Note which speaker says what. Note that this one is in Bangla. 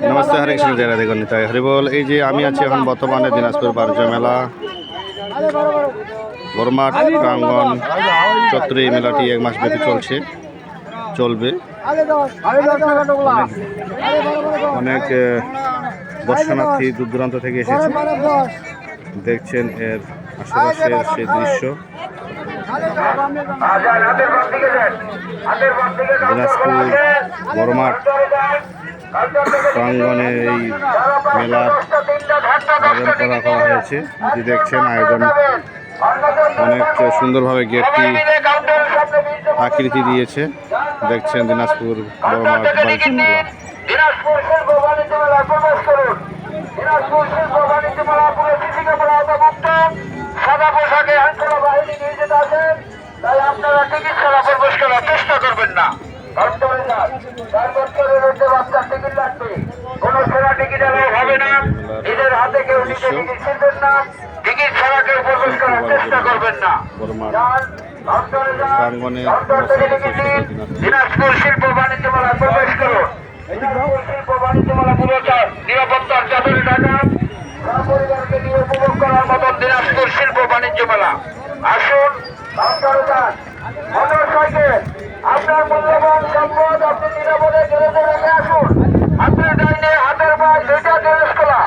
Speaker 1: নমস্তে, হরে কৃষ্ণ, জয় রাধে গণিতায় হরি বল এই যে আমি আছি এখন বর্তমানে দিনাজপুর বাণিজ্য মেলা বরমাঠ প্রাঙ্গন চত্রে এই মেলাটি এক মাস ব্যাপী চলছে, চলবে। অনেক দর্শনার্থী দূর দূরান্ত থেকে এসেছে দেখছেন এর আশেপাশের সে দৃশ্য। দিনাজপুর, বড়মাঠ প্রাঙ্গনে এই মেলার আয়োজন করা করা হয়েছে যে দেখছেন আয়োজন অনেক সুন্দরভাবে গেটটি আকৃতি দিয়েছে দেখছেন দিনাজপুর বড়মাঠ বাণিজ্য
Speaker 2: টিকিট ছাড়া প্রবেশ চেষ্টা করবেন না। চার বছরের মধ্যে বাচ্চার টিকিট লাগবে কোনো সেরা টিকিট এলাও হবে না। নিজের হাতে কেউ নিজে টিকিট ছিনবেন না। টিকিট ছাড়া কেউ প্রবেশ করার চেষ্টা করবেন না।
Speaker 1: বড়মাঠ
Speaker 2: যান কাউন্টারে যান
Speaker 1: প্রাঙ্গণে
Speaker 2: কাউন্টার থেকে টিকিট নিন। দিনাজপুর শিল্প বাণিজ্য মেলায় প্রবেশ করুন। শিল্প বাণিজ্য মেলা পুরস্কার নিরাপত্তার চাদরে ঢাকা। পরিবারকে নিয়ে উপভোগ করার মতন দিনাজপুর শিল্প বাণিজ্য মেলা। আসুন মোটরসাইকেল আপনার মূল্যবান সম্পদ আপনি নিরাপদে গ্যারেজে রেখে আসুন। আপনি ডাইনে হাতের পা দুইটা গ্যারেজ খোলা